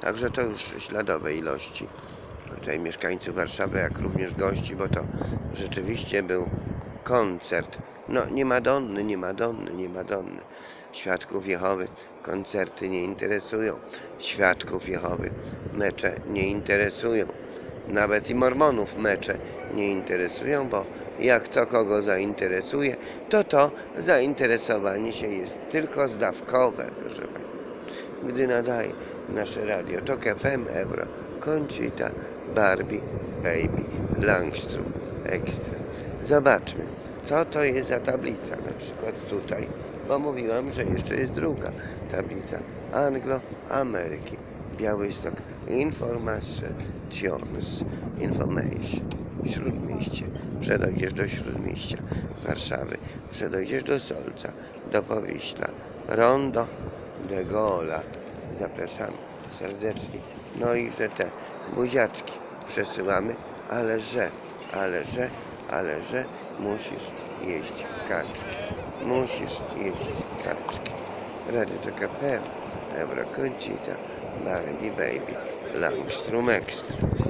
Także to już śladowe ilości. Tutaj mieszkańców Warszawy, jak również gości, bo to rzeczywiście był koncert. No nie Madonny, nie Madonny, nie Madonny. Świadków Jehowy koncerty nie interesują. Świadków Jehowy mecze nie interesują. Nawet i mormonów mecze nie interesują, bo jak co kogo zainteresuje, to to zainteresowanie się jest tylko zdawkowe, proszę Państwa gdy nadaje nasze radio. TOK FM, Euro, Conchita, Barbie, Baby, Langstrom, Extra. Zobaczmy, co to jest za tablica, na przykład tutaj, bo mówiłam, że jeszcze jest druga tablica. Anglo-Ameryki. Białystok. Informations, Information, Śródmieście, że dojdziesz do Śródmieścia Warszawy, że dojdziesz do Solca, do Powiśla, Rondo, de. Zapraszamy serdecznie. No i że te buziaczki przesyłamy, ale że, ale że, ale że musisz jeść kaczki. Musisz jeść kaczki. Radio to FM, Euro Concita, Barbie Baby, Langstrom Extra.